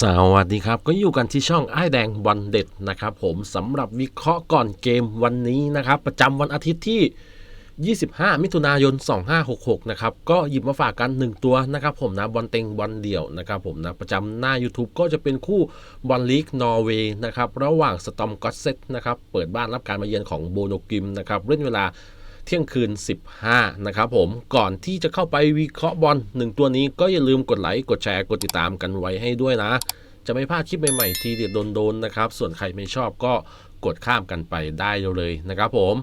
สวัสดีครับ ก็อยู่กันที่ช่องไอ้แดงวันเด็ดนะครับผมสำหรับวิเคราะห์ก่อนเกมวันนี้นะครับประจำวันอาทิตย์ที่ 25 มิถุนายน 2566 นะครับก็หยิบมาฝากกัน 1 ตัวนะครับผมนะบอลเต็งบอลเดี่ยวนะครับผมนะประจำหน้า YouTube ก็จะเป็นคู่บอลลีกนอร์เวย์นะครับระหว่างสตอมกอตเซตนะครับเปิดบ้านรับการมาเยือนของโบโนกิมนะครับเล่นเวลา เที่ยงคืน 15 นะครับผมก่อนที่จะเข้าไปวิเคราะห์บอลหนึ่งตัวนี้ก็อย่าลืมกดไลค์กดแชร์กดติดตามกันไว้ให้ด้วยนะ จะไม่พลาดคลิปใหม่ๆ ทีเด็ดโดนๆนะครับ ส่วนใครไม่ชอบก็กดข้ามกันไปได้เลยนะครับผม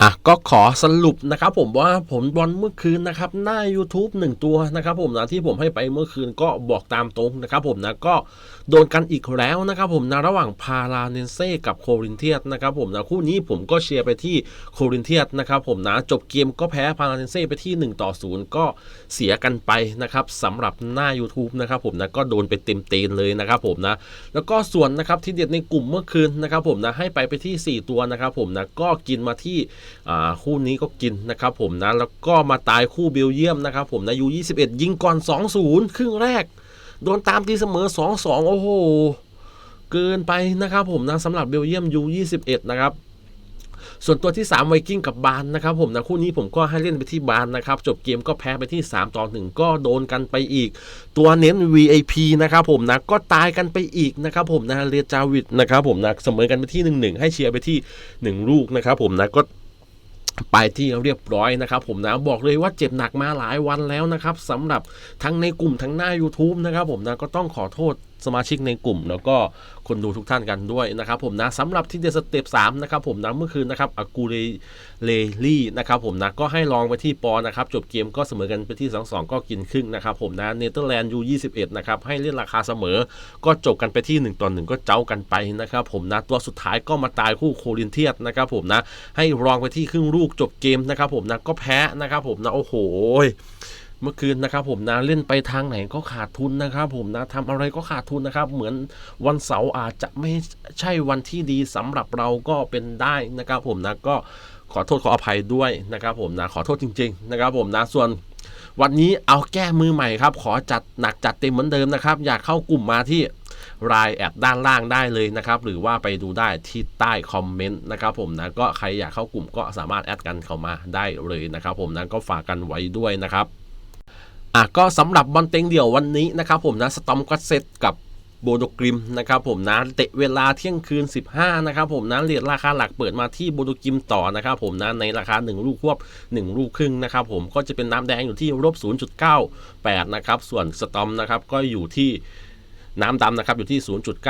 อะก็ขอสรุปนะครับผมว่าผลบอลเมื่อคืนนะครับหน้า YouTube 1 ตัวนะครับผมนะที่ผมให้ไปเมื่อคืนก็บอกตามตรงนะครับผมนะก็โดนกันอีกแล้วนะครับผมนะระหว่างพาราเนเซ่กับโครินเทียสนะครับผมนะคู่นี้ผมก็เชียร์ไปที่โครินเทียสนะครับผมนะจบเกมก็แพ้พาราเนเซ่ไปที่ 1 ต่อ 0 ก็เสียกันไปนะครับสำหรับหน้า YouTube นะครับผมนะก็โดนไปเต็มเตนเลยนะครับผมนะแล้วก็ส่วนนะครับที่เด็ดในกลุ่มเมื่อคืนนะครับผมนะให้ไปไปที่ 4 ตัวนะครับผมนะก็กินมาที่อ่าคู่นี้ก็กินนะครับผมนะแล้วก็มาตายคู่เบลเยียมนะครับผมนะยู21 ยิงก่อน 2-0 ครึ่งแรก โดนตามตีเสมอ 2-2 โอ้โห เกินไปนะครับผมนะสำหรับเบลเยียมยู21 นะครับส่วนตัวที่ 3 ไวกิ้งกับบานนะครับผมนะคู่นี้ผมก็ให้เล่นไปที่บานนะครับ จบเกมก็แพ้ไปที่ 3 ต่อ 1 ก็โดนกันไปอีก ตัวเน้น VIP นะครับผมนะก็ตายกันไปอีกนะครับผมนะเรียจาวิดนะครับผมนะเสมอกันไปที่ 1-1 ให้เชียร์ไปที่ 1 ลูกนะครับผมนะก็ ไปที่เรียบร้อยนะครับผมนะบอกเลยว่าเจ็บหนักมาหลายวันแล้วนะครับสำหรับทั้งในกลุ่มทั้งหน้า YouTube นะครับผมนะก็ต้องขอโทษ สมาชิกในกลุ่ม แล้วก็คนดูทุกท่านกันด้วยนะครับผมนะสำหรับที่เดสเต็ป3นะครับผมนะเมื่อคืนนะครับอากูเรเลลี่นะครับผมนะก็ให้ลองไปที่ปอนะครับจบเกมก็เสมอกันไปที่2-2ก็กินครึ่งนะครับผมนะเนเธอร์แลนด์ยู21นะครับให้เล่นราคาเสมอ ก็จบกันไปที่1ต่อ1ก็เจ้ากันไปนะครับผมนะตัวสุดท้ายก็มาตายคู่โคลินเทียสนะครับผมนะให้รองไปที่ครึ่งลูกจบเกมนะครับผมนะก็แพ้นะครับผมนะโอ้โห เมื่อคืนนะครับผมนะเล่นไปทางไหนก็ขาดทุนนะครับผมนะทำอะไรก็ขาดทุนนะครับ เหมือนวันเสาร์อาจจะไม่ใช่วันที่ดีสำหรับเราก็เป็นได้นะครับผมนะก็ขอโทษขออภัยด้วยนะครับผมนะขอโทษจริง ๆ นะครับผมนะส่วนวันนี้เอาแก้มือใหม่ครับ ขอจัดหนักจัดเต็มเหมือนเดิมนะครับ อยากเข้ากลุ่มมาที่รายแอดด้านล่างได้เลยนะครับ หรือว่าไปดูได้ที่ใต้คอมเมนต์นะครับผมนะก็ใครอยากเข้ากลุ่มก็สามารถแอดกันเข้ามาได้เลยนะครับ ผมนะก็ฝากกันไว้ด้วยนะครับ อะก็สำหรับบอลเต็งเดี่ยววันนี้นะครับผมนะสตอมก็เซตกับโบโดกริมนะครับผมนะเตะเวลาเที่ยงคืน 15นะครับผมนะเรียราคาหลักเปิดมาที่โบโดกริมต่อนะครับผมนะในราคา 1 ลูกควบ 1 ลูกครึ่งนะครับผมก็จะเป็นน้ำแดงอยู่ที่ลบ0.98 นะครับส่วนสตอมนะครับก็อยู่ที่ น้ำดำนะครับอยู่ที่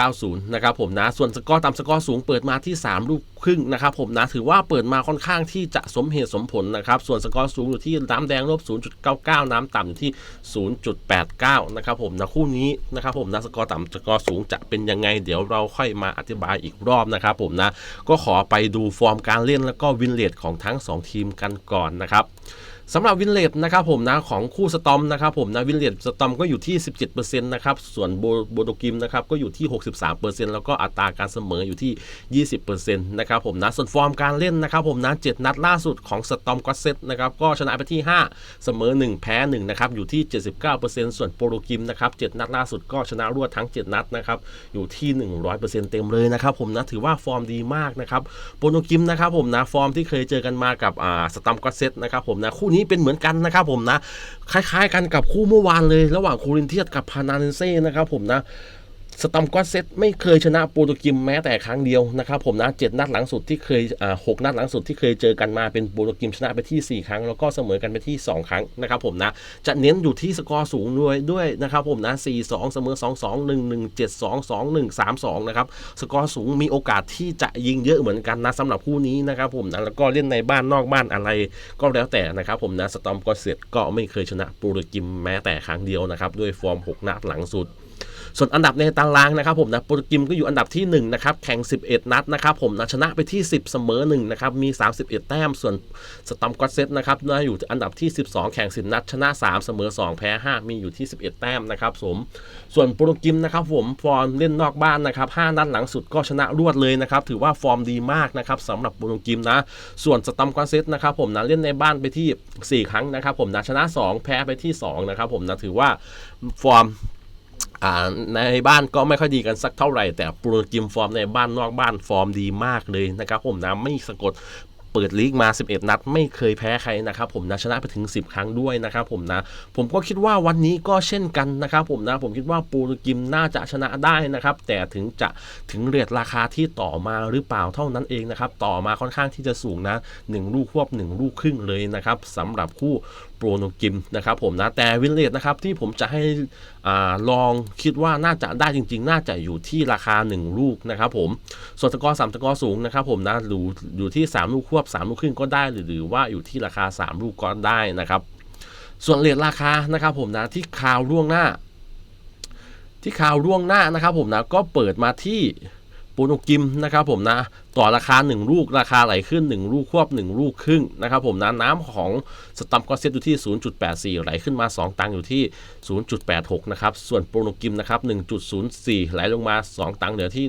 0.90 นะครับผมนะส่วนสกอร์ตามสกอร์สูงเปิดมาที่ 3 ลูกครึ่งนะครับผมนะถือว่าเปิดมาค่อนข้างที่จะสมเหตุสมผลนะครับส่วนสกอร์สูงอยู่ที่น้ำแดงลบ 0.99 น้ำต่ำอยู่ที่ 0.89 นะครับผมนะคู่นี้นะครับผมนะสกอร์ต่ำสกอร์สูงจะเป็นยังไง เดี๋ยวเราค่อยมาอธิบายอีกรอบนะครับผมนะก็ขอไปดูฟอร์มการเล่นแล้วก็วินเลดของทั้ง 2 ทีมกันก่อนนะครับ สำหรับวินเลดนะครับผมนะของคู่สตอมนะครับผมนะวินเลดสตอมก็อยู่ที่ 17%นะครับส่วนโบโดกิมนะครับก็อยู่ที่ 63%แล้วก็อัตราการเสมออยู่ที่ 20%นะครับผมนะส่วนฟอร์มการเล่นนะครับผมนะ7นัดล่าสุดของสตอมก็เซตนะครับก็ชนะไปที่ 5 เสมอ 1 แพ้ 1 นะครับ อยู่ที่ 79%ส่วนโปรโดกิมนะครับ7นัดล่าสุดก็ชนะรวดทั้ง 7 นัดนะครับอยู่ที่ 100%เต็มเลยนะครับผมนะถือว่าฟอร์มดีมากนะครับโปรโดกิมนะครับผมนะฟอร์มที่เคยเจอกันมากับอ่าสตอมก็เซตนะครับผมนะคู่นี้เป็นเหมือนกันนะครับผมนะ คล้ายๆกันกับคู่เมื่อวานเลย ระหว่างโครินเทียสกับพานาเนเซ่นะครับผมนะ สตอมก็เซตไม่เคยชนะโปรตุเกมแม้แต่ครั้งเดียวนะครับผมนะเจ็ดนัดหลังสุดที่เคยอ่าหกนัดหลังสุดที่เคยเจอกันมาเป็นโปรตุเกมชนะไปที่ 4 ครั้ง แล้วก็เสมอกันไปที่ 2 ครั้งนะครับผมนะจะเน้นอยู่ที่สกอร์สูงด้วยด้วยนะครับผมนะ4 2 เสมอ 2 2 1 1 7 2 2 1 3 2นะครับสกอร์สูงมีโอกาสที่จะยิงเยอะเหมือนกันนะสำหรับคู่นี้นะครับผมนะแล้วก็เล่นในบ้านนอกบ้านอะไรก็แล้วแต่นะครับผมนะสตอมก็เสร็จก็ไม่เคยชนะโปรตุเกมแม้แต่ครั้งเดียวนะครับด้วยฟอร์ม 6 นัดหลังสุด ส่วนอันดับในตารางนะครับผมนะโปรตุเกมก็อยู่อันดับที่ 1 นะครับ แข่ง 11 นัดนะครับผมนะชนะไปที่ 10 เสมอ1นะครับ มี 31 แต้ม ส่วนสตอมก็เซตนะครับนะอยู่อันดับที่ 12 แข่ง 10 นัด ชนะ 3 เสมอ 2 แพ้ 5 มีอยู่ที่ 11 แต้มนะครับผมส่วนโปรตุเกมนะครับผมฟอร์มเล่นนอกบ้านนะครับ5นัดหลังสุดก็ชนะรวดเลยนะครับถือว่าฟอร์มดีมากนะครับสำหรับโปรตุเกมนะส่วนสตอมก็เซตนะครับผมนะเล่นในบ้านไปที่ 4 ครั้งนะครับผมนะชนะ 2 แพ้ไปที่2นะครับผมนะถือว่าฟอร์ม ในบ้านก็ไม่ค่อยดีกันสักเท่าไหร่ แต่ปูรกิมฟอร์มในบ้านนอกบ้านฟอร์มดีมากเลยนะครับผมนะไม่สะกดเปิดลีกมา 11 นัด ไม่เคยแพ้ใครนะครับผมนะชนะไปถึง 10 ครั้งด้วยนะครับผมนะ ผมก็คิดว่าวันนี้ก็เช่นกันนะครับผมนะผมคิดว่าปูรกิมน่าจะชนะได้นะครับ แต่ถึงจะถึงเรทราคาที่ต่อมาหรือเปล่าเท่านั้นเองนะครับ ต่อมาค่อนข้างที่จะสูงนะ 1 ลูกควบ 1 ลูกครึ่งเลยนะครับสำหรับคู่ โปรโนกิมนะครับผมนะแต่วินเลตนะครับที่ผมจะให้อาลองคิดว่าน่าจะได้จริง ๆ น่าจะอยู่ที่ราคา 1 ลูกนะครับผมส่วนตะกอร์สามตะกอร์สูงนะครับผมนะอยู่อยู่ที่ 3 ลูกควบ 3 ลูกครึ่งก็ได้หรือหรือว่าอยู่ที่ราคา 3 ลูกก็ได้นะครับ ส่วนเลทราคานะครับผมนะที่ข่าวล่วงหน้า ที่ข่าวล่วงหน้านะครับผมนะก็เปิดมาที่ ปูนกิมนะครับผมนะต่อราคา 1 ลูกราคาไหลขึ้น 1 ลูกควบ 1 ลูกครึ่งนะครับผมนะน้ำของสตัมก็เซตอยู่ที่ 0.84 ไหลขึ้นมา 2 ตังค์อยู่ที่ 0.86 นะครับ ส่วนโปรโนกิมนะครับ 1.04 ไหลลงมา 2 ตังค์เหลือที่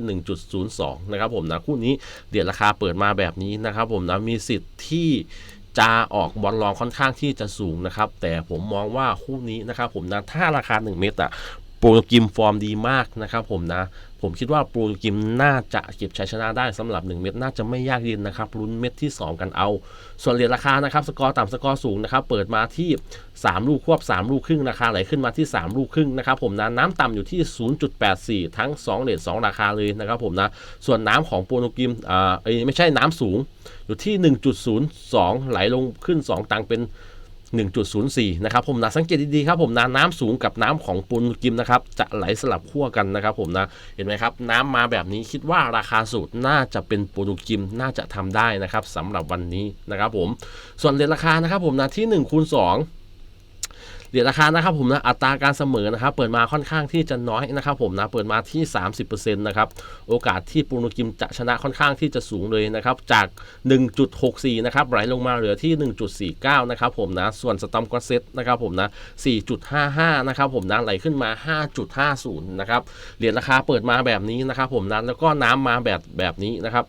1.02 นะครับผมนะคู่นี้เดี๋ยวราคาเปิดมาแบบนี้นะครับผมนะมีสิทธิ์ที่จะออกบอลลองค่อนข้างที่จะสูงนะครับ แต่ผมมองว่าคู่นี้นะครับผมนะถ้าราคา 1 เมตรอะ โปรกิมฟอร์มดีมากนะครับผมนะ ผมคิดว่าโปรกิมน่าจะเก็บชัยชนะได้สำหรับ 1 เม็ดน่าจะไม่ยากเย็นนะครับลุ้นเม็ดที่ 2 กันเอา ส่วนเหรียญราคานะครับ สกอร์ต่ำสกอร์สูงนะครับ เปิดมาที่ 3 ลูกควบ 3 ลูกครึ่งราคาไหลขึ้นมาที่ 3 ลูกครึ่งนะครับผมนะน้ำต่ำอยู่ที่ 0.84 ทั้ง 2 เหรียญ2ราคาเลยนะครับผมนะ ส่วนน้ำของโปรโนกิมอ่าไม่ใช่น้ำสูงอยู่ที่ 1.02 ไหลลงขึ้น 2 ตังเป็น 1.04 นะครับผมนะสังเกตดีๆครับผมนะน้ำสูงกับน้ำของปูนกิมนะครับจะไหลสลับขั้วกันนะครับผมนะเห็นไหมครับน้ำมาแบบนี้คิดว่าราคาสูตรน่าจะเป็นปูนกิมน่าจะทำได้นะครับสำหรับวันนี้นะครับผมส่วนเรียนราคานะครับผมนะที่1คูณ2 เหรียญราคานะครับผมนะอัตราการเสมอนะครับเปิดมาค่อนข้างที่จะน้อยนะครับผมนะเปิดมาที่ 30%นะครับโอกาสที่ปูนกิมจะชนะค่อนข้างที่จะสูงเลยนะครับจาก 1.64 นะครับไหลลงมาเหลือที่ 1.49 นะครับผมนะส่วนสตอมก็เซตนะครับผมนะ 4.55 นะครับผมนะไหลขึ้นมา 5.50 นะครับเหรียญราคาเปิดมาแบบนี้นะครับผมนะแล้วก็น้ำมาแบบแบบนี้นะครับ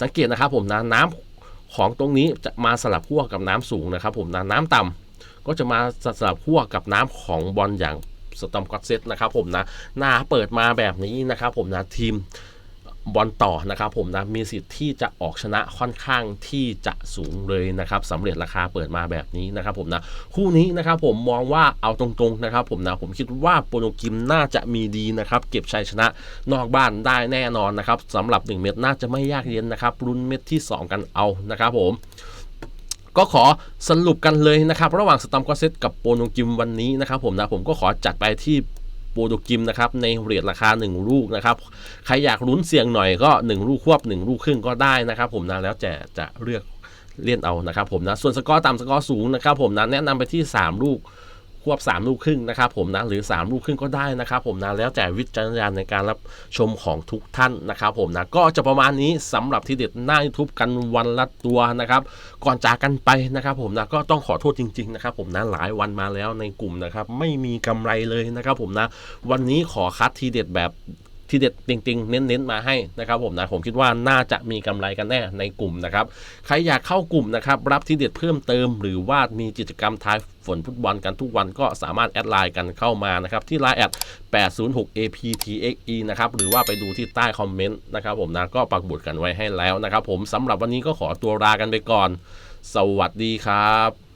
สังเกตนะครับผมนะน้ำของตรงนี้จะมาสลับขั้วกับน้ำสูงนะครับผมนะน้ำต่ำ ก็จะมาสลับขั้วกับน้ำของบอลอย่างสตอมก็อตเซตนะครับผมนะหน้าเปิดมาแบบนี้นะครับผมนะทีมบอลต่อนะครับผมนะมีสิทธิ์ที่จะออกชนะค่อนข้างที่จะสูงเลยนะครับสำเร็จราคาเปิดมาแบบนี้นะครับผมนะคู่นี้นะครับผมมองว่าเอาตรงๆนะครับผมนะผมคิดว่าโปรโนกิมน่าจะมีดีนะครับเก็บชัยชนะนอกบ้านได้แน่นอนนะครับสำหรับ 1 เม็ดน่าจะไม่ยากเย็นนะครับรุ่นเม็ดที่ 2 กันเอานะครับผม ก็ขอสรุปกันเลยนะครับ ระหว่างสตัมกอเซตกับโปรโนกิมวันนี้นะครับผมนะผมก็ขอจัดไปที่โปรโนกิมนะครับในเหรียญราคา 1 ลูกนะครับใครอยากลุ้นเสี่ยงหน่อยก็ 1 ลูกควบ 1 ลูกครึ่งก็ได้นะครับ ผมนะแล้วแต่จะเลือกเล่นเอานะครับผมนะส่วนสกอร์ต่ำสกอร์สูงนะครับผมนะแนะนำไปที่ 3 ลูก ควบ 3 ลูกครึ่งนะครับผมนะหรือ 3 ลูกครึ่งก็ได้นะครับผมนะแล้วแต่วิจารณญาณในการรับชมของทุกท่านนะครับผมนะก็จะประมาณนี้สำหรับที่เด็ดหน้าทุบกันวันละตัวนะครับก่อนจากกันไปนะครับผมนะก็ต้องขอโทษจริงๆนะครับผมนะหลายวันมาแล้วในกลุ่มนะครับไม่มีกำไรเลยนะครับผมนะวันนี้ขอคัดทีเด็ดแบบ ที่เด็ดจริงๆ เน้นๆมาให้นะครับผมนะผมคิดว่าน่าจะมีกำไรกันแน่ในกลุ่มนะครับใครอยากเข้ากลุ่มนะครับรับที่เด็ดเพิ่มเติม หรือว่ามีกิจกรรมทายฝนฟุตบอลกันทุกวันก็สามารถแอดไลน์กันเข้ามานะครับที่ไลน์แอด 806aptxe นะครับหรือว่าไปดูที่ใต้คอมเมนต์นะครับผมนะก็ปักบุดกันไว้ให้แล้วนะครับผมสำหรับวันนี้ก็ขอตัวลากันไปก่อน สวัสดีครับ